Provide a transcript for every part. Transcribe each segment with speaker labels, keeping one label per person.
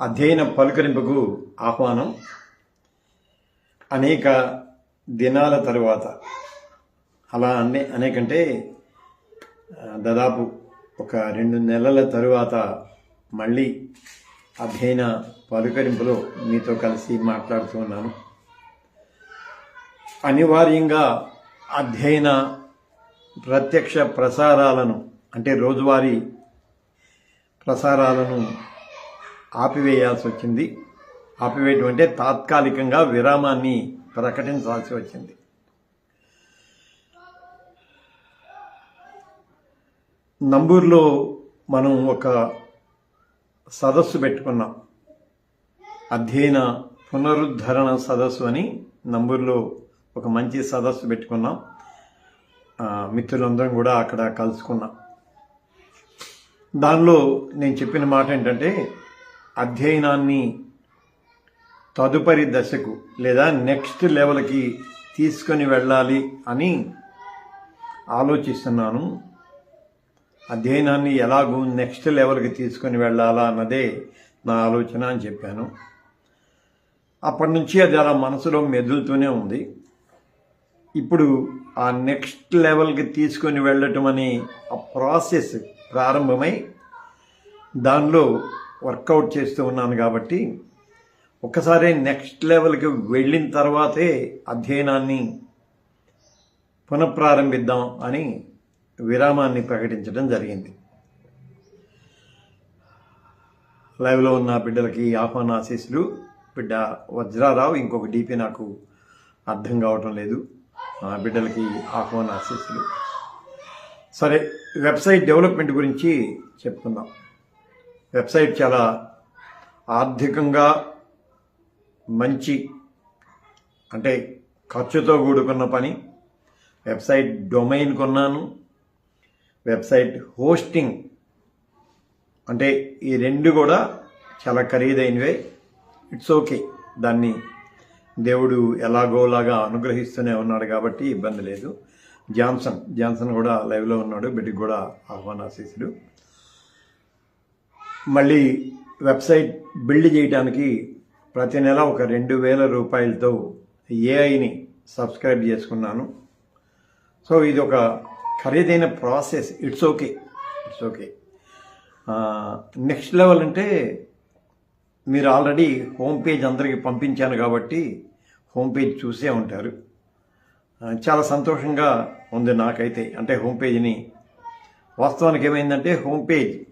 Speaker 1: అధ్యయన పలుకరింపుకు ఆహ్వానం. అనేక దినాల తరువాత అలా అనే అనేకంటే దాదాపు ఒక రెండు నెలల తరువాత మళ్ళీ అధ్యయన పలుకరింపులో మీతో కలిసి మాట్లాడుతూ ఉన్నాను. అనివార్యంగా అధ్యయన ప్రత్యక్ష ప్రసారాలను అంటే రోజువారీ ప్రసారాలను ఆపివేయాల్సి వచ్చింది ఆపివేయటం అంటే తాత్కాలికంగా విరామాన్ని ప్రకటించాల్సి వచ్చింది. నంబూరులో మనం ఒక సదస్సు పెట్టుకున్నాం. అధ్యయన పునరుద్ధరణ సదస్సు అని నంబూరులో ఒక మంచి సదస్సు పెట్టుకున్నాం. మిత్రులందరం కూడా అక్కడ కలుసుకున్నాం. దానిలో నేను చెప్పిన మాట ఏంటంటే అధ్యయనాన్ని తదుపరి దశకు లేదా నెక్స్ట్ లెవెల్కి తీసుకొని వెళ్ళాలి అని ఆలోచిస్తున్నాను. అధ్యయనాన్ని ఎలాగూ నెక్స్ట్ లెవెల్కి తీసుకొని వెళ్ళాలా అన్నదే నా ఆలోచన అని చెప్పాను. అప్పటి నుంచి అది అలా మనసులో మెదులుతూనే ఉంది. ఇప్పుడు ఆ నెక్స్ట్ లెవెల్కి తీసుకొని వెళ్ళటం అనే ఆ ప్రాసెస్ ప్రారంభమై దానిలో వర్కౌట్ చేస్తూ ఉన్నాను కాబట్టి ఒక్కసారి నెక్స్ట్ లెవెల్కి వెళ్ళిన తర్వాతే అధ్యయనాన్ని పునఃప్రారంభిద్దాం అని విరామాన్ని ప్రకటించడం జరిగింది. లైవ్లో ఉన్న బిడ్డలకి ఆహ్వాన ఆశీస్సులు బిడ్డ వజ్రారావు ఇంకొక డీపీ నాకు అర్థం కావటం లేదు. ఆ బిడ్డలకి ఆహ్వాన ఆశీస్సులు సరే వెబ్సైట్ డెవలప్మెంట్ గురించి చెప్పుకుందాం. వెబ్సైట్ చాలా ఆర్థికంగా మంచి అంటే ఖర్చుతో కూడుకున్న పని. వెబ్సైట్ డొమైన్ కొన్నాను. వెబ్సైట్ హోస్టింగ్ అంటే ఈ రెండు కూడా చాలా ఖరీదైనవే. It's okay. దాన్ని దేవుడు ఎలాగోలాగా అనుగ్రహిస్తూనే ఉన్నాడు కాబట్టి ఇబ్బంది లేదు. జాన్సన్ జాన్సన్ కూడా లైవ్లో ఉన్నాడు. బిడ్డకి కూడా ఆహ్వానాశీసుడు. మళ్ళీ వెబ్సైట్ బిల్డ్ చేయడానికి ప్రతి నెల ఒక రెండు వేల రూపాయలతో ఏఐని సబ్స్క్రైబ్ చేసుకున్నాను. సో ఇది ఒక ఖరీదైన process. It's okay it's okay next level అంటే మీరు ఆల్రెడీ హోమ్ పేజ్ అందరికీ పంపించాను కాబట్టి హోమ్ పేజ్ చూసే ఉంటారు. చాలా సంతోషంగా ఉంది నాకైతే. అంటే హోమ్ పేజ్ని. వాస్తవానికి ఏమైందంటే హోమ్ పేజ్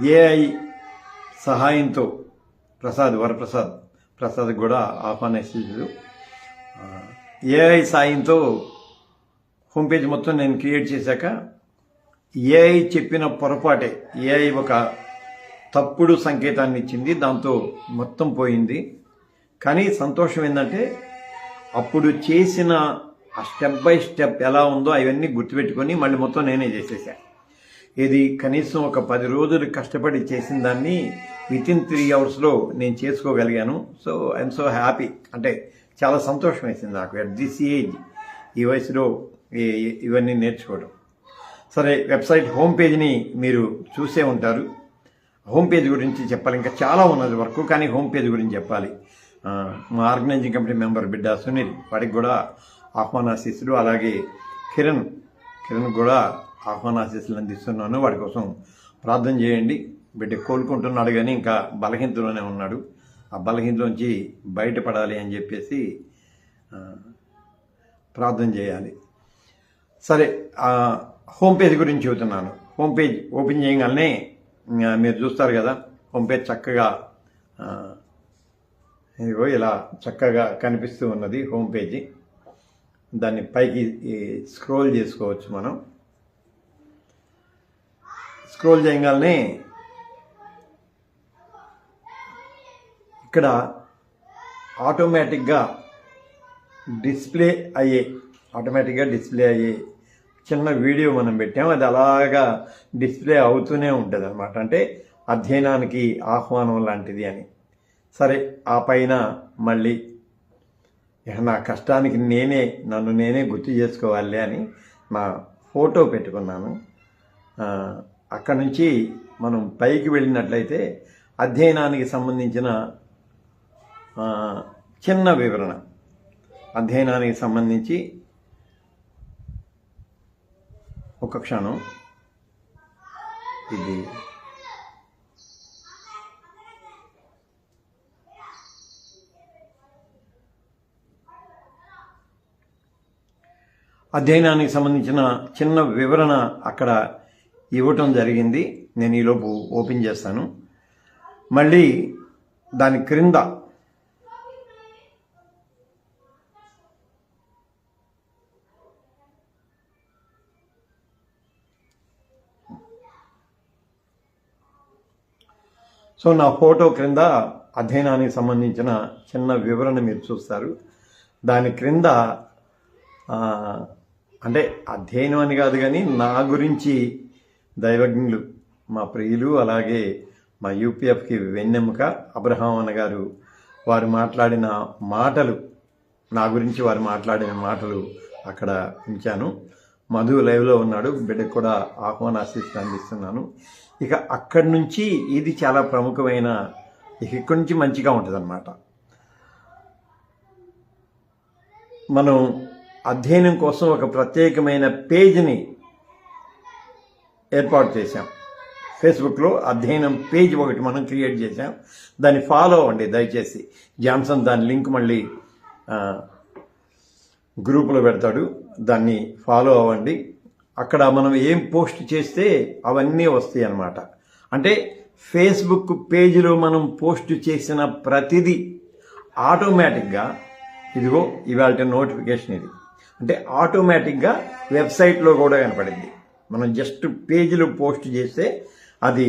Speaker 1: ఏఐ సహాయంతో ప్రసాద్ వరప్రసాద్ ప్రసాద్ కూడా ఆహ్వానిస్తుంది ఏఐ సాయంతో హోమ్ పేజ్ మొత్తం నేను క్రియేట్ చేశాక ఏఐ చెప్పిన పొరపాటే ఏఐ ఒక తప్పుడు సంకేతాన్ని ఇచ్చింది దాంతో మొత్తం పోయింది. కానీ సంతోషం ఏంటంటే అప్పుడు చేసిన ఆ స్టెప్ బై స్టెప్ ఎలా ఉందో అవన్నీ గుర్తుపెట్టుకొని మళ్ళీ మొత్తం నేనే చేసేసాను ఇది కనీసం ఒక పది రోజులు కష్టపడి చేసిన దాన్ని విత్ ఇన్ త్రీ అవర్స్లో నేను చేసుకోగలిగాను. సో ఐఎమ్ సో హ్యాపీ అంటే చాలా సంతోషం వేసింది నాకు అట్ దిస్ ఏజ్ ఈ వయసులో ఇవన్నీ నేర్చుకోవడం. సరే వెబ్సైట్ హోమ్ పేజ్ని మీరు చూసే ఉంటారు. హోమ్ పేజ్ గురించి చెప్పాలి. ఇంకా చాలా ఉన్నది వర్క్ కానీ హోమ్ పేజ్ గురించి చెప్పాలి. మా ఆర్గనైజింగ్ కమిటీ మెంబర్ బిడ్డ సునీల్ వాడికి కూడా ఆహ్వానాశీస్సులు. అలాగే కిరణ్ కిరణ్ కూడా ఆహ్వానాశీస్సులు అందిస్తున్నాను వాడి కోసం ప్రార్థన చేయండి. బిడ్డ కోలుకుంటున్నాడు కానీ ఇంకా బలహీనతలోనే ఉన్నాడు. ఆ బలహీనలోంచి బయటపడాలి అని చెప్పేసి ప్రార్థన చేయాలి. సరే హోమ్ పేజ్ గురించి చెబుతున్నాను. హోమ్ పేజ్ ఓపెన్ చేయగానే మీరు చూస్తారు కదా హోమ్ పేజ్ చక్కగా ఇదిగో ఇలా చక్కగా కనిపిస్తూ ఉన్నది హోమ్ పేజీ. దాన్ని పైకి ఈ, స్క్రోల్ చేసుకోవచ్చు మనం. స్క్రోల్ చేయగానే ఇక్కడ ఆటోమేటిక్గా డిస్ప్లే అయ్యే ఆటోమేటిక్గా డిస్ప్లే అయ్యే చిన్న వీడియో మనం పెట్టాము అది అలాగా డిస్ప్లే అవుతూనే ఉంటుంది అనమాట అంటే అధ్యయనానికి ఆహ్వానం లాంటిది అని. సరే ఆ పైన మళ్ళీ నా కష్టానికి నేనే నన్ను నేనే గుర్తు చేసుకోవాలి అని నా ఫోటో పెట్టుకున్నాను. అక్కడి నుంచి మనం పైకి వెళ్ళినట్లయితే అధ్యయనానికి సంబంధించిన చిన్న వివరణ. అధ్యయనానికి సంబంధించి ఒక క్షణం. ఇది అధ్యయనానికి సంబంధించిన చిన్న వివరణ అక్కడ ఇవ్వటం జరిగింది. నేను ఈలోపు ఓపెన్ చేస్తాను. మళ్ళీ దాని క్రింద సో నా ఫోటో క్రింద అధ్యయనానికి సంబంధించిన చిన్న వివరణ మీరు చూస్తారు. దాని క్రింద అంటే అధ్యయనం అని కాదు కానీ నా గురించి దైవజ్ఞులు మా ప్రియులు అలాగే మా యూపీఎఫ్కి వెన్నెముక అబ్రహాం అన్న గారు వారు మాట్లాడిన మాటలు నా గురించి వారు మాట్లాడిన మాటలు అక్కడ ఉంచాను. మధు లైవ్లో ఉన్నాడు బిడ్డకు కూడా ఆహ్వాన ఆశిస్తూ అందిస్తున్నాను. ఇక అక్కడి నుంచి ఇది చాలా ప్రముఖమైన ఇక ఇక్కడి నుంచి మంచిగా ఉంటుంది మనం అధ్యయనం కోసం ఒక ప్రత్యేకమైన పేజీని ఏర్పాటు చేశాం. ఫేస్బుక్లో అధ్యయనం పేజ్ ఒకటి మనం క్రియేట్ చేశాం. దాన్ని ఫాలో అవ్వండి దయచేసి. జాన్సన్ దాని లింక్ మళ్ళీ గ్రూపులో పెడతాడు. దాన్ని ఫాలో అవ్వండి. అక్కడ మనం ఏం పోస్ట్ చేస్తే అవన్నీ వస్తాయి అన్నమాట. అంటే ఫేస్బుక్ పేజీలో మనం పోస్ట్ చేసిన ప్రతిదీ ఆటోమేటిక్గా ఇదిగో ఇవాళ నోటిఫికేషన్ ఇది. అంటే ఆటోమేటిక్గా వెబ్సైట్లో కూడా కనపడింది. మనం జస్ట్ పేజీలో పోస్ట్ చేస్తే అది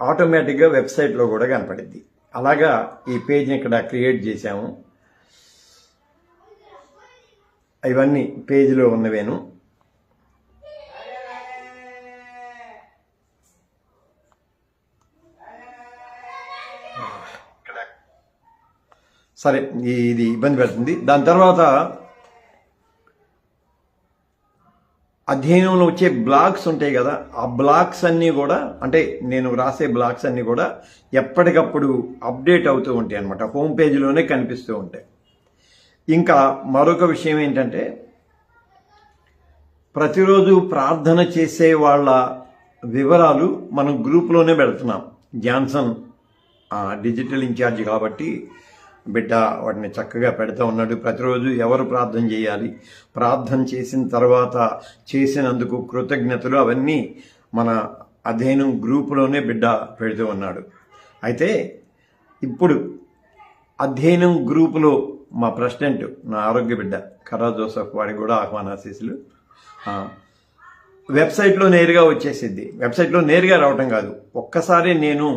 Speaker 1: ఆటోమేటిక్గా వెబ్సైట్లో కూడా కనపడింది అలాగా ఈ పేజ్ని ఇక్కడ క్రియేట్ చేశాము. ఇవన్నీ పేజీలో ఉన్నవేను. సరే ఇది ఇబ్బంది పెడుతుంది. దాని తర్వాత అధ్యయనంలో వచ్చే బ్లాగ్స్ ఉంటాయి కదా ఆ బ్లాగ్స్ అన్నీ కూడా అంటే నేను రాసే బ్లాగ్స్ అన్నీ కూడా ఎప్పటికప్పుడు అప్డేట్ అవుతూ ఉంటాయి అనమాట హోమ్ పేజీలోనే కనిపిస్తూ ఉంటాయి. ఇంకా మరొక విషయం ఏంటంటే ప్రతిరోజు ప్రార్థన చేసే వాళ్ళ వివరాలు మనం గ్రూప్లోనే పెడుతున్నాం. జాన్సన్ డిజిటల్ ఇన్ఛార్జ్ కాబట్టి బిడ్డ వాటిని చక్కగా పెడతా ఉన్నాడు. ప్రతిరోజు ఎవరు ప్రార్థన చేయాలి? ప్రార్థన చేసిన తర్వాత చేసినందుకు కృతజ్ఞతలు అవన్నీ మన అధ్యయనం గ్రూపులోనే బిడ్డ పెడుతూ ఉన్నాడు. అయితే ఇప్పుడు అధ్యయనం గ్రూపులో మా ప్రెసిడెంట్ నా ఆరోగ్య బిడ్డ కర్రా జోసఫ్ వాడికి కూడా ఆహ్వానాశీసులు వెబ్సైట్లో నేరుగా వచ్చేసిద్ది. వెబ్సైట్లో నేరుగా రావటం కాదు. ఒక్కసారి నేను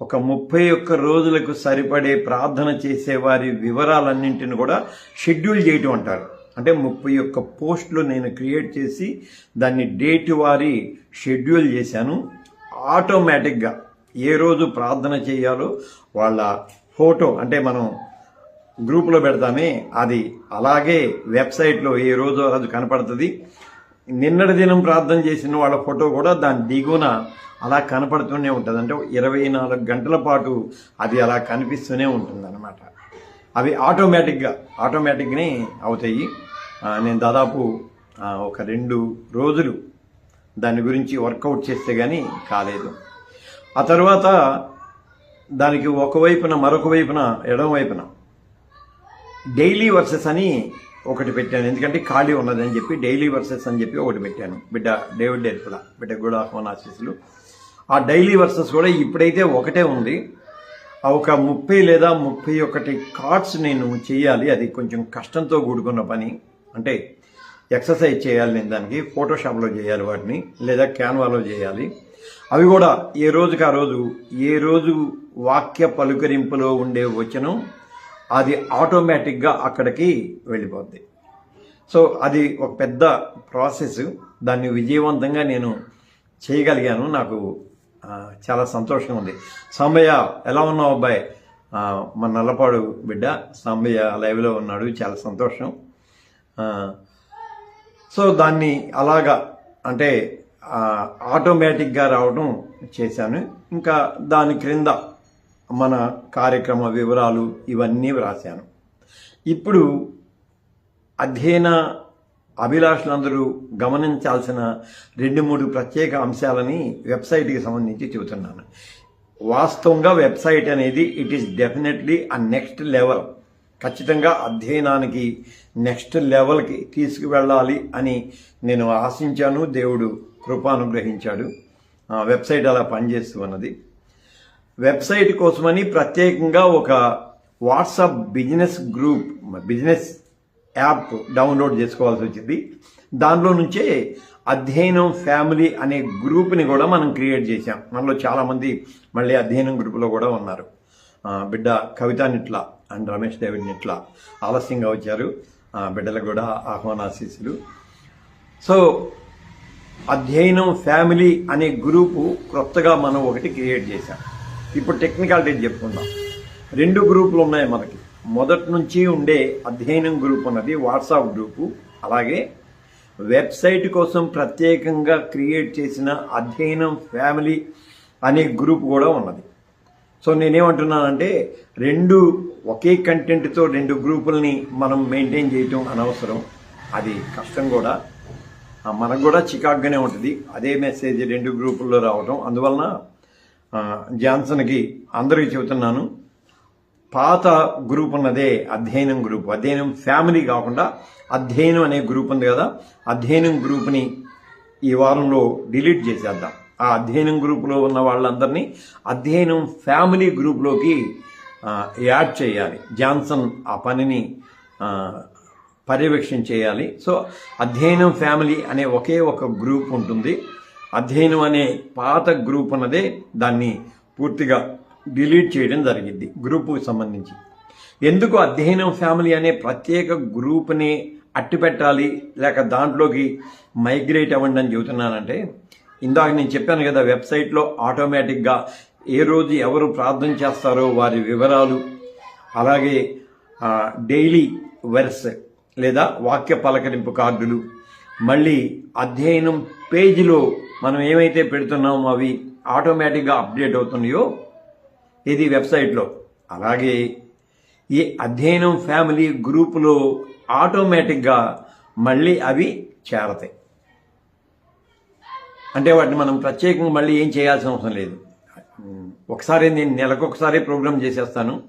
Speaker 1: ఒక ముప్పై ఒక్క రోజులకు సరిపడే ప్రార్థన చేసే వారి వివరాలన్నింటిని కూడా షెడ్యూల్ చేయటం అంటారు. అంటే ముప్పై ఒక్క పోస్టులు నేను క్రియేట్ చేసి దాన్ని డేట్ వారి షెడ్యూల్ చేశాను. ఆటోమేటిక్గా ఏ రోజు ప్రార్థన చేయాలో వాళ్ళ ఫోటో అంటే మనం గ్రూపులో పెడతామే అది అలాగే వెబ్సైట్లో ఏ రోజు అది కనపడుతుంది. నిన్నటి దినం ప్రార్థన చేసిన వాళ్ళ ఫోటో కూడా దాని దిగువన అలా కనపడుతూనే ఉంటుంది. అంటే ఇరవై నాలుగు గంటల పాటు అది అలా కనిపిస్తూనే ఉంటుంది అనమాట అవి ఆటోమేటిక్గా ఆటోమేటిక్నే అవుతాయి. నేను దాదాపు ఒక రెండు రోజులు దాని గురించి వర్కౌట్ చేస్తే కానీ కాలేదు. ఆ తర్వాత దానికి ఒకవైపున మరొక వైపున ఎడం వైపున డైలీ వర్సెస్ అని ఒకటి పెట్టాను. ఎందుకంటే ఖాళీ ఉన్నదని చెప్పి డైలీ వర్సెస్ అని చెప్పి ఒకటి పెట్టాను. బిడ్డ డేవిడ్ డేర్పుల బిడ్డ గుడ్ ఆఫ్ ఆశీస్సులు ఆ డైలీ వర్సెస్ కూడా ఇప్పుడైతే ఒకటే ఉంది. ఒక ముప్పై లేదా ముప్పై ఒకటి కార్డ్స్ నేను చేయాలి. అది కొంచెం కష్టంతో కూడుకున్న పని. అంటే ఎక్సర్సైజ్ చేయాలి నేను దానికి ఫోటోషాప్లో చేయాలి వాటిని లేదా క్యాన్వాలో చేయాలి. అవి కూడా ఏ రోజుకి ఆ రోజు ఏ రోజు వాక్య పలుకరింపులో ఉండే వచనం అది ఆటోమేటిక్గా అక్కడికి వెళ్ళిపోద్ది. సో అది ఒక పెద్ద ప్రాసెస్. దాన్ని విజయవంతంగా నేను చేయగలిగాను. నాకు చాలా సంతోషంగా ఉంది. సాంబయ్య ఎలా ఉన్నావు అబ్బాయి? మన నల్లపాడు బిడ్డ సాంబయ్య లైవ్లో ఉన్నాడు చాలా సంతోషం. సో దాన్ని అలాగా అంటే ఆటోమేటిక్గా రావడం చేశాను. ఇంకా దాని క్రింద మన కార్యక్రమ వివరాలు ఇవన్నీ వ్రాశాను. ఇప్పుడు అధ్యయన అభిలాషులందరూ గమనించాల్సిన రెండు మూడు ప్రత్యేక అంశాలని వెబ్సైట్కి సంబంధించి చెబుతున్నాను. వాస్తవంగా వెబ్సైట్ అనేది ఇట్ ఈస్ డెఫినెట్లీ ఆ నెక్స్ట్ లెవెల్ ఖచ్చితంగా అధ్యయనానికి నెక్స్ట్ లెవెల్కి తీసుకువెళ్ళాలి అని నేను ఆశించాను. దేవుడు కృపానుగ్రహించాడు. ఆ వెబ్సైట్ అలా పనిచేస్తూ ఉన్నది. వెబ్సైట్ కోసమని ప్రత్యేకంగా ఒక WhatsApp business group business app download చేసుకోవాల్సి వచ్చింది. దానిలో నుంచే అధ్యయనం ఫ్యామిలీ అనే గ్రూప్ని కూడా మనం క్రియేట్ చేశాం. మనలో చాలామంది మళ్ళీ అధ్యయనం గ్రూపులో కూడా ఉన్నారు. బిడ్డ కవిత నిట్ల అండ్ రమేష్ డేవిడ్ నిట్ల ఆలస్యంగా వచ్చారు. బిడ్డలకు కూడా ఆహ్వానాశీస్సులు. సో అధ్యయనం ఫ్యామిలీ అనే గ్రూపు క్రొత్తగా మనం ఒకటి క్రియేట్ చేశాం. ఇప్పుడు టెక్నికాలిటీ చెప్పుకుందాం. రెండు గ్రూపులు ఉన్నాయి మనకి. మొదటి నుంచి ఉండే అధ్యయనం గ్రూప్ ఉన్నది వాట్సాప్ గ్రూపు. అలాగే వెబ్సైట్ కోసం ప్రత్యేకంగా క్రియేట్ చేసిన అధ్యయనం ఫ్యామిలీ అనే గ్రూప్ కూడా ఉన్నది. సో నేనేమంటున్నానంటే రెండు ఒకే కంటెంట్తో రెండు గ్రూపుల్ని మనం మెయింటైన్ చేయటం అనవసరం. అది కష్టం కూడా. మనకు కూడా చికాగ్గానే ఉంటుంది. అదే మెసేజ్ రెండు గ్రూపుల్లో రావటం. అందువలన జాన్సన్కి అందరికీ చెబుతున్నాను. పాత గ్రూప్ ఉన్నదే అధ్యయనం గ్రూప్. అధ్యయనం ఫ్యామిలీ కాకుండా అధ్యయనం అనే గ్రూప్ ఉంది కదా అధ్యయనం గ్రూప్ని ఈ వారంలో డిలీట్ చేసేద్దాం. ఆ అధ్యయనం గ్రూపులో ఉన్న వాళ్ళందరినీ అధ్యయనం ఫ్యామిలీ గ్రూప్లోకి యాడ్ చేయాలి. జాన్సన్ ఆ పనిని పర్యవేక్షణ చేయాలి. సో అధ్యయనం ఫ్యామిలీ అనే ఒకే ఒక గ్రూప్ ఉంటుంది. అధ్యయనం అనే పాత గ్రూప్ అన్నదే దాన్ని పూర్తిగా డిలీట్ చేయడం జరిగింది గ్రూపుకి సంబంధించి. ఎందుకు అధ్యయనం ఫ్యామిలీ అనే ప్రత్యేక గ్రూప్ని అట్టి పెట్టాలి లేక దాంట్లోకి మైగ్రేట్ అవ్వండి అని చెబుతున్నానంటే ఇందాక నేను చెప్పాను కదా వెబ్సైట్లో ఆటోమేటిక్గా ఏ రోజు ఎవరు ప్రార్థన చేస్తారో వారి వివరాలు అలాగే డైలీ వెర్స్ లేదా వాక్య పలకరింపు కార్డులు. మళ్ళీ అధ్యయనం పేజీలో మనం ఏమైతే పెడుతున్నామో అవి ఆటోమేటిక్గా అప్డేట్ అవుతున్నాయో ఇది వెబ్సైట్లో. అలాగే ఈ అధ్యయనం ఫ్యామిలీ గ్రూపులో ఆటోమేటిక్గా మళ్ళీ అవి చేరతాయి. అంటే వాటిని మనం ప్రత్యేకంగా మళ్ళీ ఏం చేయాల్సిన అవసరం లేదు. ఒకసారి నేను నెలకు ఒకసారి ప్రోగ్రామ్ చేసేస్తాను.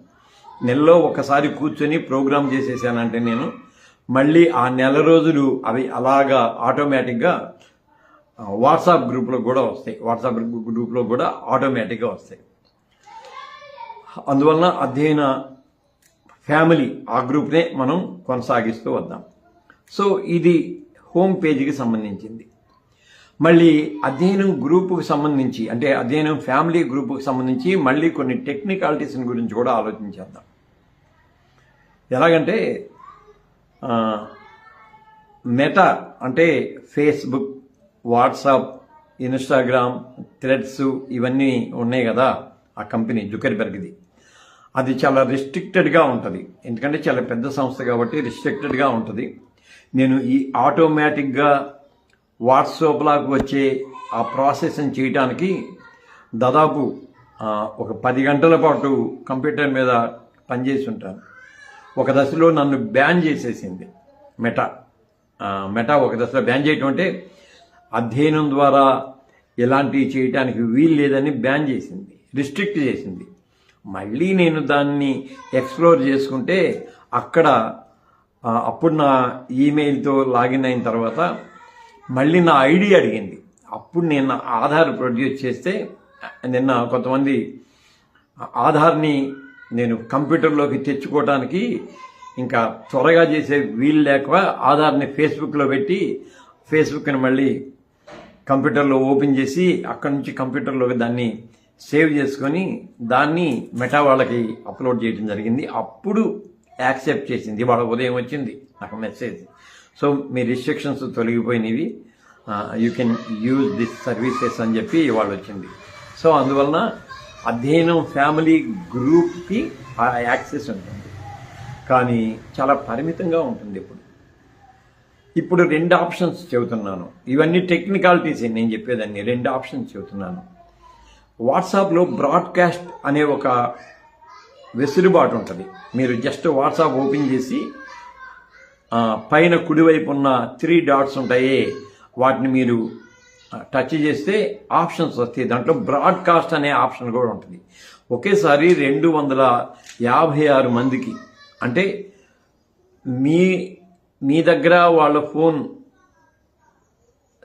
Speaker 1: నెలలో ఒకసారి కూర్చొని ప్రోగ్రామ్ చేసేసానంటే నేను మళ్ళీ ఆ నెల రోజులు అవి అలాగా ఆటోమేటిక్గా వాట్సాప్ గ్రూప్లో కూడా వస్తాయి. వాట్సాప్ గ్రూప్లో కూడా ఆటోమేటిక్గా వస్తాయి. అందువలన అధ్యయన ఫ్యామిలీ ఆ గ్రూప్నే మనం కొనసాగిస్తూ వద్దాం. సో ఇది హోమ్ పేజీకి సంబంధించింది. మళ్ళీ అధ్యయనం గ్రూపుకు సంబంధించి అంటే అధ్యయనం ఫ్యామిలీ గ్రూపుకి సంబంధించి మళ్ళీ కొన్ని టెక్నికాలిటీస్ గురించి కూడా ఆలోచించేద్దాం ఎలాగంటే మెటా అంటే ఫేస్బుక్ వాట్సాప్ ఇన్స్టాగ్రామ్ థ్రెడ్స్ ఇవన్నీ ఉన్నాయి కదా ఆ కంపెనీ జుకర్బెర్గ్ది. అది చాలా రిస్ట్రిక్టెడ్గా ఉంటుంది. ఎందుకంటే చాలా పెద్ద సంస్థ కాబట్టి రిస్ట్రిక్టెడ్గా ఉంటుంది. నేను ఈ ఆటోమేటిక్గా వాట్సాప్లాగా వచ్చే ఆ ప్రాసెస్ని చేయడానికి దాదాపు ఒక పది గంటల పాటు కంప్యూటర్ మీద పనిచేసి ఉంటాను ఒక దశలో నన్ను బ్యాన్ చేసేసింది మెటా మెటా ఒక దశలో బ్యాన్ చేయటం అంటే అధ్యయనం ద్వారా ఎలాంటివి చేయటానికి వీలు లేదని బ్యాన్ చేసింది. రిస్ట్రిక్ట్ చేసింది. మళ్ళీ నేను దాన్ని ఎక్స్ప్లోర్ చేసుకుంటే అక్కడ అప్పుడు నా ఈమెయిల్తో లాగిన్ అయిన తర్వాత మళ్ళీ నా ఐడి అడిగింది. అప్పుడు నేను నా ఆధార్ ప్రొడ్యూస్ చేస్తే నిన్న కొంతమంది ఆధార్ని నేను కంప్యూటర్లోకి తెచ్చుకోవడానికి ఇంకా త్వరగా చేసే వీలు లేక ఆధార్ని ఫేస్బుక్లో పెట్టి ఫేస్బుక్ని మళ్ళీ కంప్యూటర్లో ఓపెన్ చేసి అక్కడి నుంచి కంప్యూటర్లోకి దాన్ని సేవ్ చేసుకొని దాన్ని మెటా వాళ్ళకి అప్లోడ్ చేయడం జరిగింది. అప్పుడు యాక్సెప్ట్ చేసింది. వాళ్ళ ఉదయం వచ్చింది. నాకు మెసేజ్. సో మీ restrictions తొలగిపోయినవి. You can use this services అని చెప్పి వాళ్ళు వచ్చింది. సో అందువలన అధ్యయనం ఫ్యామిలీ గ్రూప్కి ఆ యాక్సెస్ ఉంటుంది. కానీ చాలా పరిమితంగా ఉంటుంది ఇప్పుడు. ఇప్పుడు రెండు ఆప్షన్స్ చెబుతున్నాను. ఇవన్నీ టెక్నికాలిటీస్ నేను చెప్పేదాన్ని. రెండు ఆప్షన్స్ చెబుతున్నాను. వాట్సాప్లో బ్రాడ్కాస్ట్ అనే ఒక వెసులుబాటు ఉంటుంది. మీరు జస్ట్ వాట్సాప్ ఓపెన్ చేసి పైన కుడివైపు ఉన్న త్రీ డాట్స్ ఉంటాయి వాటిని మీరు టచ్ చేస్తే ఆప్షన్స్ వస్తాయి. దాంట్లో బ్రాడ్కాస్ట్ అనే ఆప్షన్ కూడా ఉంటుంది. ఒకేసారి రెండు వందల యాభై ఆరు మందికి అంటే మీ మీ దగ్గర వాళ్ళ ఫోన్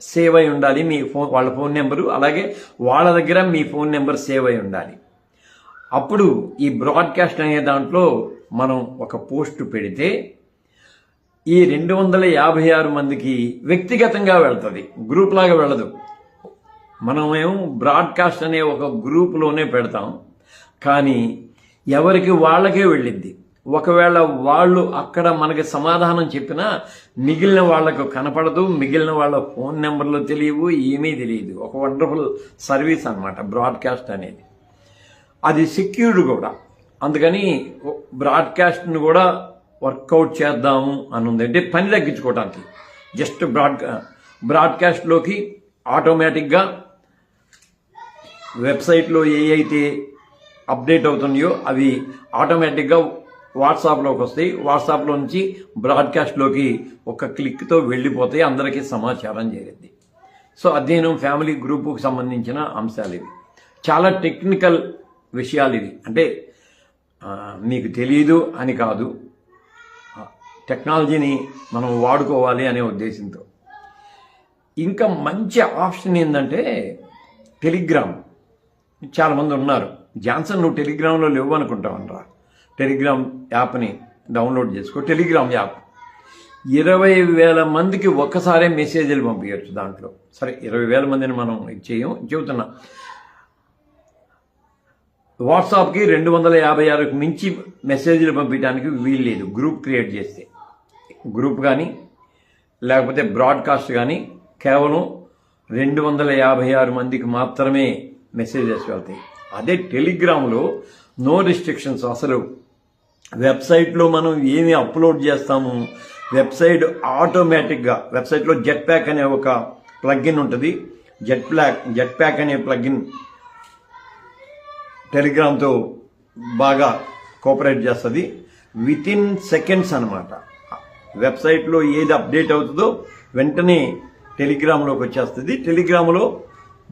Speaker 1: సేవ్ అయి ఉండాలి మీ ఫోన్ వాళ్ళ ఫోన్ నెంబరు అలాగే వాళ్ళ దగ్గర మీ ఫోన్ నెంబర్ సేవ్ అయి ఉండాలి. అప్పుడు ఈ బ్రాడ్కాస్ట్ అనే దాంట్లో మనం ఒక పోస్ట్ పెడితే ఈ రెండు వందల యాభై ఆరు మందికి వ్యక్తిగతంగా వెళ్తుంది గ్రూప్ లాగా వెళ్ళదు. మనమేమో బ్రాడ్కాస్ట్ అనే ఒక గ్రూపులోనే పెడతాం కానీ ఎవరికి వాళ్ళకే వెళ్ళిద్ది. ఒకవేళ వాళ్ళు అక్కడ మనకి సమాధానం చెప్పినా మిగిలిన వాళ్ళకు కనపడదు మిగిలిన వాళ్ళ ఫోన్ నెంబర్లు తెలియవు ఏమీ తెలియదు. ఒక వండర్ఫుల్ సర్వీస్ అన్నమాట బ్రాడ్కాస్ట్ అనేది. అది సెక్యూర్డ్ కూడా. అందుకని బ్రాడ్కాస్ట్ని కూడా వర్కౌట్ చేద్దాము అని ఉంది అంటే పని తగ్గించుకోవడానికి జస్ట్ బ్రాడ్ బ్రాడ్కాస్ట్లోకి ఆటోమేటిక్గా వెబ్సైట్లో ఏ అయితే అప్డేట్ అవుతున్నాయో అవి ఆటోమేటిక్గా వాట్సాప్లోకి వస్తాయి వాట్సాప్లో నుంచి బ్రాడ్కాస్ట్లోకి ఒక క్లిక్తో వెళ్ళిపోతాయి అందరికీ సమాచారం చేరింది. సో అధ్యయనం ఫ్యామిలీ గ్రూపుకు సంబంధించిన అంశాలు ఇవి. చాలా టెక్నికల్ విషయాలు ఇవి. అంటే మీకు తెలియదు అని కాదు. టెక్నాలజీని మనం వాడుకోవాలి అనే ఉద్దేశంతో. ఇంకా మంచి ఆప్షన్ ఏంటంటే టెలిగ్రామ్. చాలామంది ఉన్నారు. జాన్సన్ నువ్వు టెలిగ్రామ్లో లేవు అనుకుంటావనరా. టెలిగ్రామ్ యాప్ని డౌన్లోడ్ చేసుకో. Telegram app. ఇరవై వేల మందికి ఒక్కసారే మెసేజ్లు పంపించచ్చు దాంట్లో. సరే ఇరవై వేల మందిని మనం చేయం. చెబుతున్నా. వాట్సాప్కి రెండు వందల యాభై ఆరుకు మించి మెసేజ్లు పంపించడానికి వీలు లేదు. గ్రూప్ క్రియేట్ చేస్తే. గ్రూప్ కానీ లేకపోతే బ్రాడ్కాస్ట్ కానీ కేవలం రెండు వందల యాభై ఆరు మందికి మాత్రమే మెసేజెస్ వెళ్తాయి. అదే టెలిగ్రామ్లో నో రిస్ట్రిక్షన్స్ అసలు. వెబ్సైట్లో మనం ఏమి అప్లోడ్ చేస్తాము వెబ్సైట్ ఆటోమేటిక్గా వెబ్సైట్లో జెట్ ప్యాక్ అనే ఒక ప్లగ్ఇన్ ఉంటుంది. జెట్ ప్లాక్ జెట్ ప్యాక్ అనే ప్లగ్ఇన్ టెలిగ్రామ్తో బాగా కోఆపరేట్ చేస్తుంది. విత్ ఇన్ సెకండ్స్ అనమాట వెబ్సైట్లో ఏది అప్డేట్ అవుతుందో వెంటనే టెలిగ్రామ్లోకి వచ్చేస్తుంది. టెలిగ్రామ్లో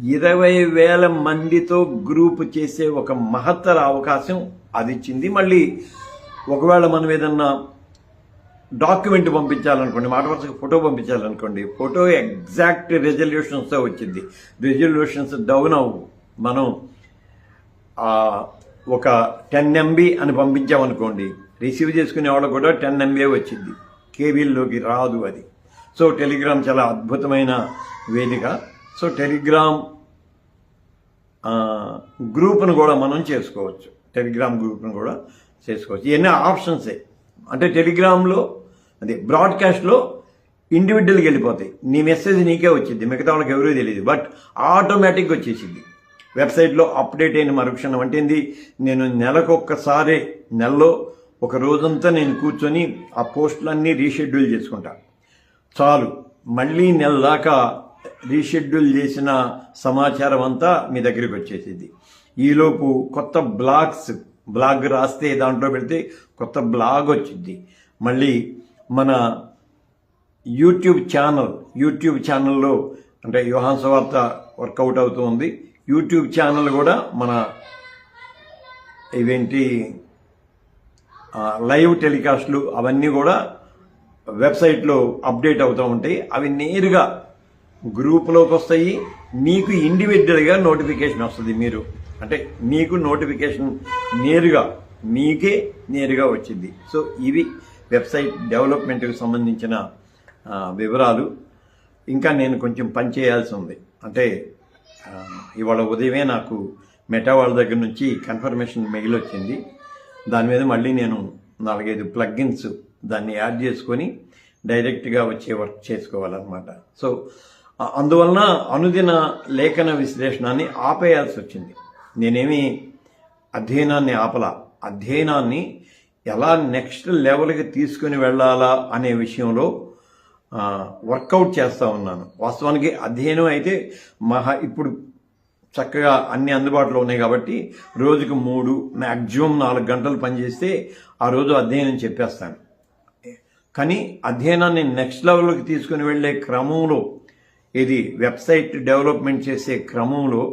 Speaker 1: ఇరవై వేల మందితో గ్రూప్ చేసే ఒక మహత్తర అవకాశం అది ఇచ్చింది. మళ్ళీ ఒకవేళ మనం ఏదన్నా డాక్యుమెంట్ పంపించాలనుకోండి మాట వరుసగా ఫోటో పంపించాలనుకోండి ఫోటో ఎగ్జాక్ట్ రెజల్యూషన్స్తో వచ్చింది. రెజల్యూషన్స్ డౌన్ అవ్వు. మనం ఒక టెన్ ఎంబీ అని పంపించామనుకోండి రిసీవ్ చేసుకునే వాళ్ళకు కూడా టెన్ ఎంబీ వచ్చింది. కేబీల్లోకి రాదు అది. సో టెలిగ్రామ్ చాలా అద్భుతమైన వేదిక. సో టెలిగ్రామ్ గ్రూప్ను కూడా మనం చేసుకోవచ్చు. టెలిగ్రామ్ గ్రూప్ను కూడా చేసుకోవచ్చు. ఇవన్నీ ఆప్షన్సే అంటే టెలిగ్రామ్లో అదే బ్రాడ్కాస్ట్లో ఇండివిజువల్కి వెళ్ళిపోతాయి. నీ మెసేజ్ నీకే వచ్చింది. మిగతా వాళ్ళకి ఎవరూ తెలియదు బట్ ఆటోమేటిక్గా వచ్చేసింది. వెబ్సైట్లో అప్డేట్ అయిన మరుక్షణం. అంటే ఏంది? నేను నెలకొక్కసారి నెలలో ఒక రోజంతా నేను కూర్చొని ఆ పోస్టులన్నీ రీషెడ్యూల్ చేసుకుంటా. చాలు. మళ్ళీ నెల దాకా రీషెడ్యూల్ చేసిన సమాచారం అంతా మీ దగ్గరికి వచ్చేసింది. ఈలోపు కొత్త బ్లాగ్స్ బ్లాగ్ రాస్తే దాంట్లో పెడితే కొత్త బ్లాగ్ వచ్చింది. మళ్ళీ మన యూట్యూబ్ ఛానల్ యూట్యూబ్ ఛానల్లో అంటే యోహాన్ సువార్త వర్కౌట్ అవుతూ ఉంది యూట్యూబ్ ఛానల్ కూడా మన ఇవేంటి లైవ్ టెలికాస్ట్లు అవన్నీ కూడా వెబ్సైట్లో అప్డేట్ అవుతూ ఉంటాయి. అవి నేరుగా గ్రూప్లోకి వస్తాయి. మీకు ఇండివిజువల్గా నోటిఫికేషన్ వస్తుంది. మీరు అంటే మీకు నోటిఫికేషన్ నేరుగా మీకే నేరుగా వచ్చింది. సో ఇవి వెబ్సైట్ డెవలప్మెంట్కి సంబంధించిన వివరాలు. ఇంకా నేను కొంచెం పని చేయాల్సి ఉంది. అంటే ఇవాళ ఉదయమే నాకు మెటా వాళ్ళ దగ్గర నుంచి కన్ఫర్మేషన్ మెయిల్ వచ్చింది. దాని మీద మళ్ళీ నేను నాలుగైదు ప్లగ్గిన్స్ దాన్ని యాడ్ చేసుకొని డైరెక్ట్గా వచ్చే వర్క్ చేసుకోవాలన్నమాట. సో అందువలన అనుదిన లేఖన విశ్లేషణాన్ని ఆపేయాల్సి వచ్చింది. నేనేమి అధ్యయనాన్ని ఆపల? అధ్యయనాన్ని ఎలా నెక్స్ట్ లెవెల్కి తీసుకుని వెళ్ళాలా అనే విషయంలో వర్కౌట్ చేస్తూ ఉన్నాను. వాస్తవానికి అధ్యయనం అయితే మహా ఇప్పుడు చక్కగా అన్ని అందుబాటులో ఉన్నాయి కాబట్టి రోజుకు మూడు మ్యాక్సిమం నాలుగు గంటలు పనిచేస్తే ఆ రోజు అధ్యయనం చెప్పేస్తాను. కానీ అధ్యయనాన్ని నెక్స్ట్ లెవెల్కి తీసుకుని వెళ్ళే క్రమంలో ఇది వెబ్సైట్ డెవలప్మెంట్ చేసే క్రమంలో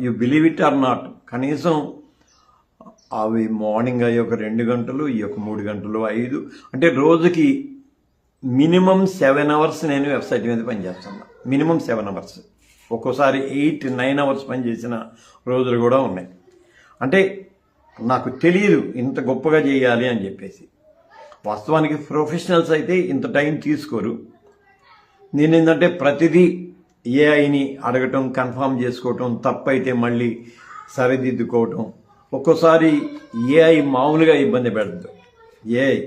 Speaker 1: you believe it or not కనీసం అవి మార్నింగ్ అయ్యి ఒక రెండు గంటలు ఈ ఒక మూడు గంటలు ఐదు అంటే రోజుకి మినిమం సెవెన్ అవర్స్ నేను వెబ్సైట్ మీద పనిచేస్తున్నా మినిమం సెవెన్ అవర్స్. ఒక్కోసారి ఎయిట్ నైన్ అవర్స్ పనిచేసిన రోజులు కూడా ఉన్నాయి. అంటే నాకు తెలియదు ఇంత గొప్పగా చేయాలి అని చెప్పేసి. వాస్తవానికి ప్రొఫెషనల్స్ అయితే ఇంత టైం తీసుకోరు. నేను ఏంటంటే ప్రతిదీ ఏఐని అడగటం కన్ఫర్మ్ చేసుకోవటం తప్పైతే మళ్ళీ సరిదిద్దుకోవటం. ఒక్కోసారి ఏఐ మామూలుగా ఇబ్బంది పెడదు ఏఐ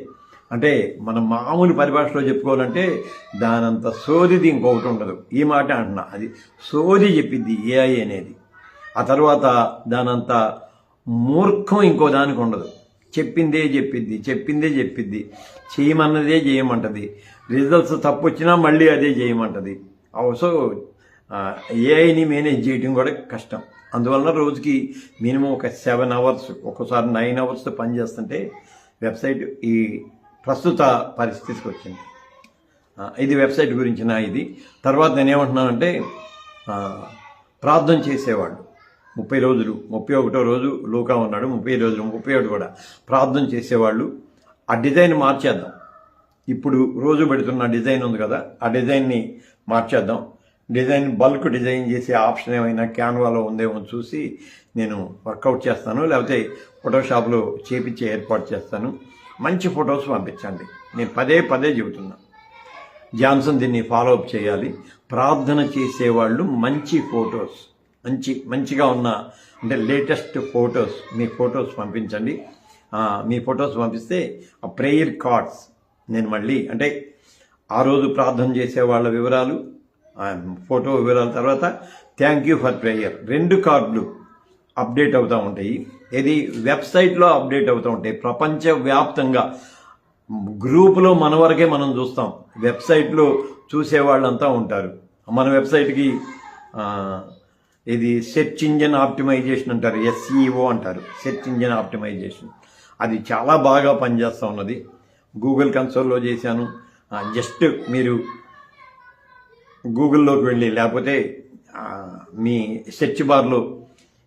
Speaker 1: అంటే మన మామూలు పరిభాషలో చెప్పుకోవాలంటే దానంత సోదిది ఇంకొకటి ఉండదు. ఈ మాట అంటున్నా. అది సోది చెప్పింది ఏఐ అనేది. ఆ తర్వాత దానంత మూర్ఖం ఇంకో దానికి ఉండదు. చెప్పిందే చెప్పిద్ది చెప్పిందే చెప్పిద్ది చేయమన్నదే చేయమంటది. రిజల్ట్స్ తప్పు వచ్చినా మళ్ళీ అదే చేయమంటది. సో ఏఐని మేనేజ్ చేయడం కూడా కష్టం. అందువలన రోజుకి మినిమం ఒక సెవెన్ అవర్స్ ఒక్కోసారి నైన్ అవర్స్ పనిచేస్తుంటే వెబ్సైట్ ఈ ప్రస్తుత పరిస్థితికి వచ్చింది uh, ఇది వెబ్సైట్ గురించిన ఇది. తర్వాత నేనేమంటున్నానంటే ఆ, uh, ప్రార్థన చేసేవాళ్ళు ముప్పై రోజులు ముప్పై ఒకటో రోజు లూకా ఉన్నాడు ముప్పై రోజులు ముప్పై ఒకటి కూడా ప్రార్థన చేసేవాళ్ళు. ఆ డిజైన్ మార్చేద్దాం. ఇప్పుడు రోజు పెడుతున్న డిజైన్ ఉంది కదా ఆ డిజైన్ని మార్చేద్దాం. డిజైన్ బల్క్ డిజైన్ చేసే ఆప్షన్ ఏమైనా క్యాన్వాలో ఉందేమో చూసి నేను వర్కౌట్ చేస్తాను. లేకపోతే ఫోటోషాప్లో చేపించే ఏర్పాటు చేస్తాను. మంచి ఫొటోస్ పంపించండి. నేను పదే పదే చెబుతున్నా. జాన్సన్ దీన్ని ఫాలో అప్ చేయాలి. ప్రార్థన చేసేవాళ్ళు మంచి ఫొటోస్ మంచి మంచిగా ఉన్న అంటే లేటెస్ట్ ఫొటోస్ మీ ఫొటోస్ పంపించండి. మీ ఫొటోస్ పంపిస్తే ఆ ప్రేయర్ కార్డ్స్ నేను మళ్ళీ అంటే ఆ రోజు ప్రార్థన చేసే వాళ్ళ వివరాలు ఫోటో వివరాల తర్వాత థ్యాంక్ యూ ఫర్ ప్రేయర్ రెండు కార్డులు అప్డేట్ అవుతూ ఉంటాయి. ఇది వెబ్సైట్లో అప్డేట్ అవుతూ ఉంటాయి. ప్రపంచవ్యాప్తంగా గ్రూపులో మన వరకే మనం చూస్తాం. వెబ్సైట్లో చూసే వాళ్ళంతా ఉంటారు. మన వెబ్సైట్కి ఇది సెర్చ్ ఇంజన్ ఆప్టిమైజేషన్ అంటారు. ఎస్ఈఓ అంటారు. Search engine optimization. అది చాలా బాగా పనిచేస్తూ ఉన్నది. గూగుల్ కన్సోల్లో చేశాను. జస్ట్ మీరు గూగుల్లోకి వెళ్ళి లేకపోతే మీ సెర్చ్ బార్లో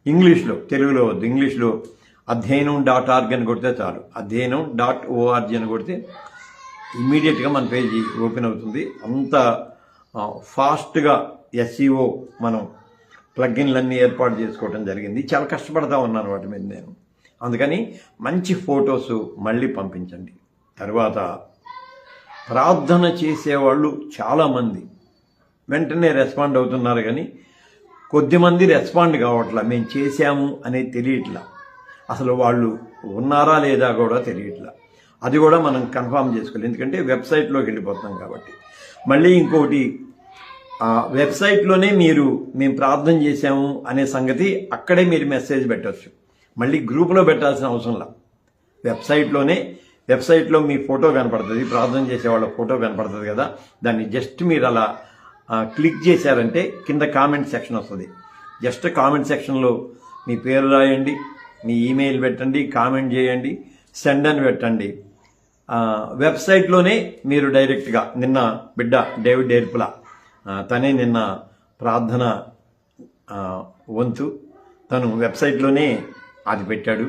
Speaker 1: ఇంగ్లీష్లో తెలుగులో వద్దు ఇంగ్లీష్లో అధ్యయనం డాట్ ఆర్గ్ అని కొడితే చాలు. అధ్యయనం డాట్ ఓఆర్జీ అని కొడితే ఇమ్మీడియట్గా మన పేజీ ఓపెన్ అవుతుంది. అంత ఫాస్ట్గా ఎస్ఈఓ మనం ప్లగ్ఇన్లన్నీ ఏర్పాటు చేసుకోవడం జరిగింది. చాలా కష్టపడతా ఉన్నాను వాటి మీద నేను. అందుకని మంచి ఫొటోస్ మళ్ళీ పంపించండి. తర్వాత ప్రార్థన చేసేవాళ్ళు చాలామంది. వెంటనే రెస్పాండ్ అవుతున్నారు కానీ కొద్దిమంది రెస్పాండ్ కావట్లా. మేము చేశాము అనేది తెలియట్లా. అసలు వాళ్ళు ఉన్నారా లేదా కూడా తెలియట్లా. అది కూడా మనం కన్ఫర్మ్ చేసుకోవాలి. ఎందుకంటే వెబ్సైట్లోకి వెళ్ళిపోతున్నాం కాబట్టి. మళ్ళీ ఇంకోటి ఆ వెబ్సైట్లోనే మీరు మేము ప్రార్థన చేశాము అనే సంగతి అక్కడే మీరు మెసేజ్ పెట్టవచ్చు మళ్ళీ గ్రూప్లో పెట్టాల్సిన అవసరం లేదు. వెబ్సైట్లోనే వెబ్సైట్లో మీ ఫోటో కనపడుతుంది ప్రార్థన చేసే వాళ్ళ ఫోటో కనపడుతుంది కదా దాన్ని జస్ట్ మీరు అలా క్లిక్ చేశారంటే కింద కామెంట్ సెక్షన్ వస్తుంది. జస్ట్ కామెంట్ సెక్షన్లో మీ పేరు రాయండి మీ ఈమెయిల్ పెట్టండి కామెంట్ చేయండి సెండ్ అని పెట్టండి. వెబ్సైట్లోనే మీరు డైరెక్ట్గా నిన్న బిడ్డ డేవిడ్ ఏర్పుల తనే నిన్న ప్రార్థన వంతు తను వెబ్సైట్లోనే అది పెట్టాడు.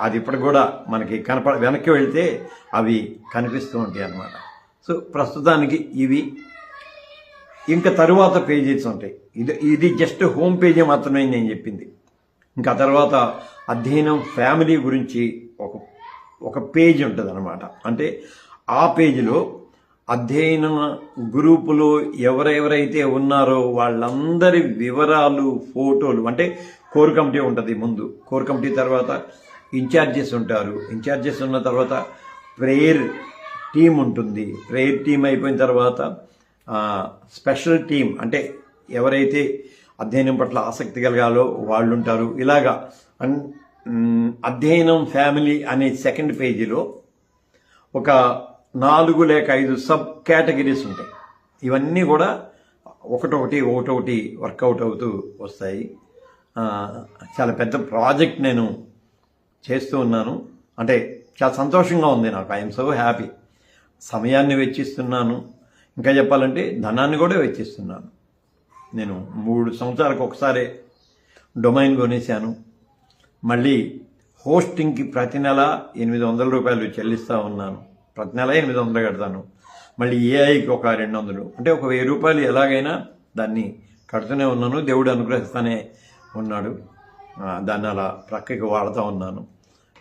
Speaker 1: అది ఇప్పుడు కూడా మనకి కనపడ వెనక్కి వెళ్తే అవి కనిపిస్తూ ఉంటాయి అన్నమాట. సో ప్రస్తుతానికి ఇవి ఇంకా తరువాత పేజెస్ ఉంటాయి. ఇది ఇది జస్ట్ హోమ్ పేజీ మాత్రమే నేను చెప్పింది. ఇంకా తర్వాత అధ్యయనం ఫ్యామిలీ గురించి ఒక ఒక పేజ్ ఉంటుంది అనమాట అంటే ఆ పేజీలో అధ్యయన గ్రూపులో ఎవరెవరైతే ఉన్నారో వాళ్ళందరి వివరాలు ఫోటోలు అంటే కోర్ కమిటీ ఉంటుంది ముందు. కోర్ కమిటీ తర్వాత ఇన్ఛార్జెస్ ఉంటారు. ఇన్ఛార్జెస్ ఉన్న తర్వాత ప్రేయర్ టీం ఉంటుంది. ప్రేయర్ టీం అయిపోయిన తర్వాత స్పెషల్ టీం అంటే ఎవరైతే అధ్యయనం పట్ల ఆసక్తి కలగాలో వాళ్ళు ఉంటారు ఇలాగా అన్- అధ్యయనం ఫ్యామిలీ అనే సెకండ్ పేజీలో ఒక నాలుగు లేక ఐదు సబ్ కేటగిరీస్ ఉంటాయి. ఇవన్నీ కూడా ఒకటొకటి ఒకటొకటి వర్కౌట్ అవుతూ వస్తాయి. చాలా పెద్ద ప్రాజెక్ట్ నేను చేస్తూ ఉన్నాను. అంటే చాలా సంతోషంగా ఉంది నాకు. ఐఎమ్ సో హ్యాపీ సమయాన్ని వెచ్చిస్తున్నాను. ఇంకా చెప్పాలంటే ధనాన్ని కూడా వెచ్చిస్తున్నాను. నేను మూడు సంవత్సరాలకు ఒకసారి డొమైన్ కొనేసాను మళ్ళీ హోస్టింగ్కి ప్రతి నెల ఎనిమిది వందల రూపాయలు చెల్లిస్తూ ఉన్నాను. ప్రతి నెల ఎనిమిది వందలు కడతాను. మళ్ళీ ఏఐకి ఒక రెండు వందలు. అంటే ఒక వెయ్యి రూపాయలు ఎలాగైనా దాన్ని కడుతూనే ఉన్నాను. దేవుడు అనుగ్రహిస్తూనే ఉన్నాడు. దాన్ని అలా ప్రక్కకి వాడుతూ ఉన్నాను.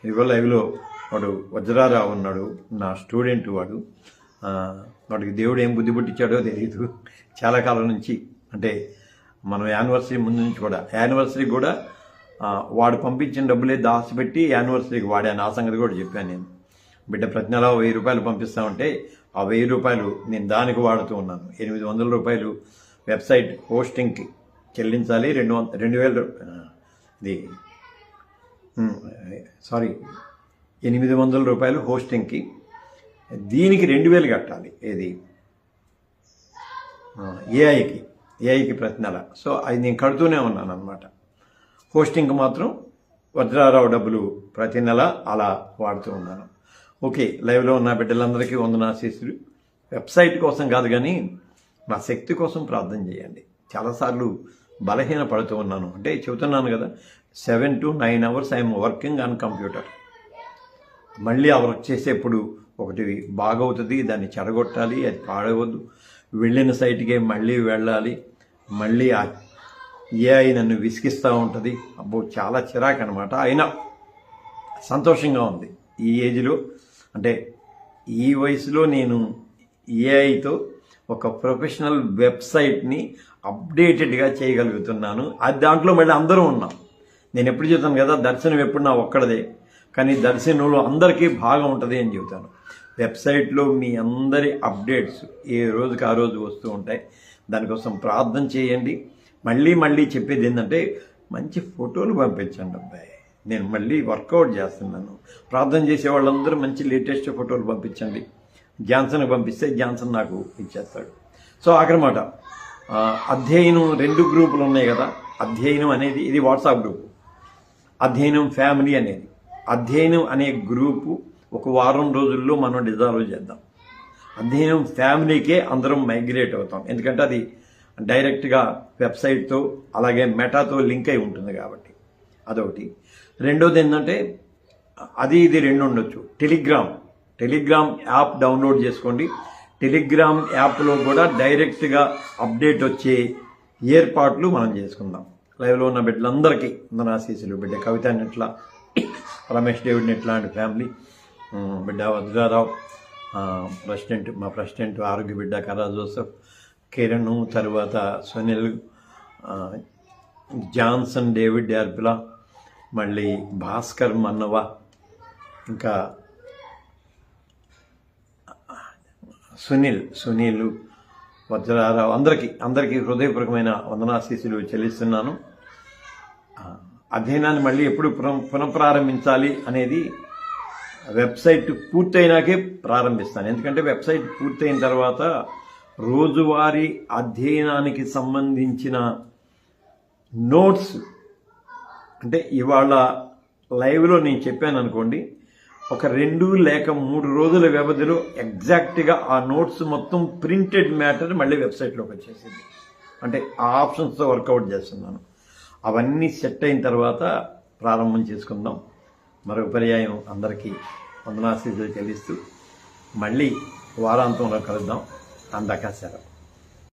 Speaker 1: ఇదిగో లైవ్లో వాడు వజ్రారావు ఉన్నాడు నా స్టూడెంట్ వాడు. వాడికి దేవుడు ఏం బుద్ధి పుట్టించాడో తెలియదు చాలా కాలం నుంచి అంటే మనం యానివర్సరీ ముందు నుంచి కూడా. యానివర్సరీ కూడా వాడు పంపించిన డబ్బులే దాచిపెట్టి యానివర్సరీకి వాడాను. ఆ సంగతి కూడా చెప్పాను నేను. బిడ్డ ప్రతి నెల వెయ్యి రూపాయలు పంపిస్తా ఉంటే ఆ వెయ్యి రూపాయలు నేను దానికి వాడుతూ ఉన్నాను. ఎనిమిది వందల రూపాయలు వెబ్సైట్ హోస్టింగ్కి చెల్లించాలి. రెండు వంద రెండు వేల రూ- ఇది సారీ ఎనిమిది వందల రూపాయలు హోస్టింగ్కి. దీనికి రెండు వేలు కట్టాలి ఏది? ఏఐకి ఏఐకి ప్రతి నెల సో అది నేను కడుతూనే ఉన్నాను అనమాట హోస్టింగ్కి మాత్రం వజ్రారావు డబ్బులు ప్రతి నెల అలా వాడుతూ ఉన్నాను. ఓకే లైవ్లో ఉన్న బిడ్డలందరికీ వందనాశీస్సులు. వెబ్సైట్ కోసం కాదు కానీ నా శక్తి కోసం ప్రార్థన చేయండి. చాలాసార్లు బలహీన పడుతూ ఉన్నాను. అంటే చెబుతున్నాను కదా seven to nine hours I'm working on computer మళ్ళీ ఆ వర్క్ చేసేప్పుడు ఒకటి బాగవుతుంది దాన్ని చెడగొట్టాలి అది పాడవద్దు. వెళ్ళిన సైట్కే మళ్ళీ వెళ్ళాలి. మళ్ళీ ఆ ఏఐ నన్ను విసిగిస్తూ ఉంటుంది. అబ్బో చాలా చిరాకు అనమాట అయినా సంతోషంగా ఉంది. ఈ ఏజ్లో అంటే ఈ వయసులో నేను ఏఐతో ఒక ప్రొఫెషనల్ వెబ్సైట్ని అప్డేటెడ్గా చేయగలుగుతున్నాను. అది దాంట్లో మళ్ళీ అందరూ ఉన్నాం. నేను ఎప్పుడు చెప్తాను కదా దర్శనం ఎప్పుడు నా ఒక్కడదే. కానీ దర్శనంలో అందరికీ భాగం ఉంటుంది అని చెబుతాను. వెబ్సైట్లో మీ అందరి అప్డేట్స్ ఏ రోజుకి ఆ రోజు వస్తూ ఉంటాయి. దానికోసం ప్రార్థన చేయండి. మళ్ళీ మళ్ళీ చెప్పేది ఏంటంటే మంచి ఫోటోలు పంపించండి అబ్బాయి. నేను మళ్ళీ వర్కౌట్ చేస్తున్నాను. ప్రార్థన చేసే వాళ్ళందరూ మంచి లేటెస్ట్ ఫోటోలు పంపించండి. జాన్సన్కి పంపిస్తే జాన్సన్ నాకు ఇచ్చేస్తాడు. సో ఆఖరి మాట. అధ్యయనం రెండు గ్రూపులు ఉన్నాయి కదా. అధ్యయనం అనేది ఇది వాట్సాప్ గ్రూప్. అధ్యయనం ఫ్యామిలీ అనేది. అధ్యయనం అనే గ్రూపు ఒక వారం రోజుల్లో మనం డిజాల్వ్ చేద్దాం. అధ్యయనం ఫ్యామిలీకే అందరం మైగ్రేట్ అవుతాం. ఎందుకంటే అది డైరెక్ట్గా వెబ్సైట్తో అలాగే మెటాతో లింక్ అయి ఉంటుంది కాబట్టి. అదొకటి. రెండోది ఏంటంటే అది ఇది రెండు ఉండొచ్చు. టెలిగ్రామ్. టెలిగ్రామ్ యాప్ డౌన్లోడ్ చేసుకోండి. టెలిగ్రామ్ యాప్లో కూడా డైరెక్ట్గా అప్డేట్ వచ్చే ఏర్పాట్లు మనం చేసుకుందాం. లైవ్లో ఉన్న బిడ్డలందరికీ ఆశీస్సులు బిడ్డ Kavitha Netla Ramesh David Netla and family. బిడ్డ వజ్రారావు ప్రెసిడెంట్ మా ప్రెసిడెంట్ ఆరోగ్య బిడ్డ కరా జోసఫ్ కిరణ్ తర్వాత సునీల్ జాన్సన్ డేవిడ్ యార్పిలా మళ్ళీ భాస్కర్ మన్నవ ఇంకా సునీల్ సునీల్ వజ్రారావు అందరికీ అందరికీ హృదయపూర్వకమైన వందనాశీసులు చెల్లిస్తున్నాను. అధ్యయనాన్ని మళ్ళీ ఎప్పుడు పునఃప్రారంభించాలి అనేది వెబ్సైట్ పూర్తయినాకే ప్రారంభిస్తాను. ఎందుకంటే వెబ్సైట్ పూర్తయిన తర్వాత రోజువారీ అధ్యయనానికి సంబంధించిన నోట్స్ అంటే ఇవాళ లైవ్లో నేను చెప్పాను అనుకోండి ఒక రెండు లేక మూడు రోజుల వ్యవధిలో ఎగ్జాక్ట్గా ఆ నోట్స్ మొత్తం ప్రింటెడ్ మ్యాటర్ మళ్ళీ వెబ్సైట్లోకి వచ్చేసింది. అంటే ఆ ఆప్షన్స్తో వర్కౌట్ చేస్తున్నాను. అవన్నీ సెట్ అయిన తర్వాత ప్రారంభం చేసుకుందాం. మరొక పర్యాయం అందరికీ వందనాశీసులు చెల్లిస్తూ మళ్ళీ వారాంతంలో కలుద్దాం. అందాక సెలవు.